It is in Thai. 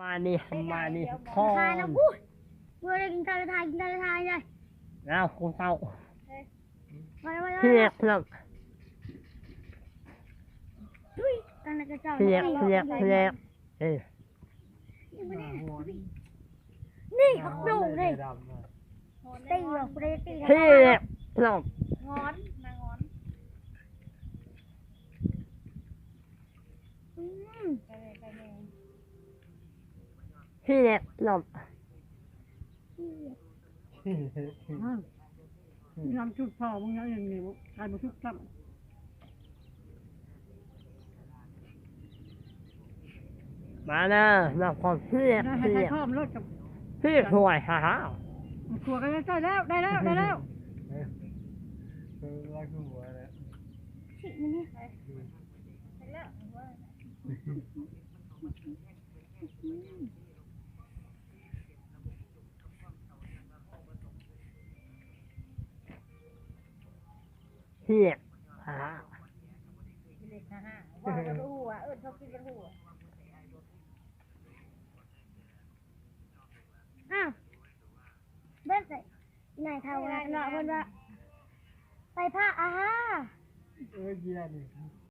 มานี่มานี่พ่อทายนะพูดเมื่อได้กินทายทายกินทายทายเลยแล้วคุณเศร้ามาเลยมาเลยเพียกเพียกอุ้ยกันนะกระเจ้าเพียกเพียกเพียกเอ้ยนี่พักดูเลยตีหรอกกูได้ตีเพียกเพียกงอนนางงอนอืมไปเลยไปเลย เพียกเพียกทำชุดพอมึงอย่างนี้ใครมาชุดซ้มาเนอะเราขอเพียกำให้เพีใครยกเพิ่มรถกับเพียกห่วยฮ่าฮ่าครัวกันได้แล้วได้แล้วได้แล้วสิมันนี่ไปแล้วว่า เพียกฮ่าฮ่าเด็กนะฮะว่ากันหัวเออชอบกินกันหัวอ้าวเบิ้ลใส่นายเท่ากันเนาะเพิ่นว่าใส่ผ้าอาฮาเออเยียนี่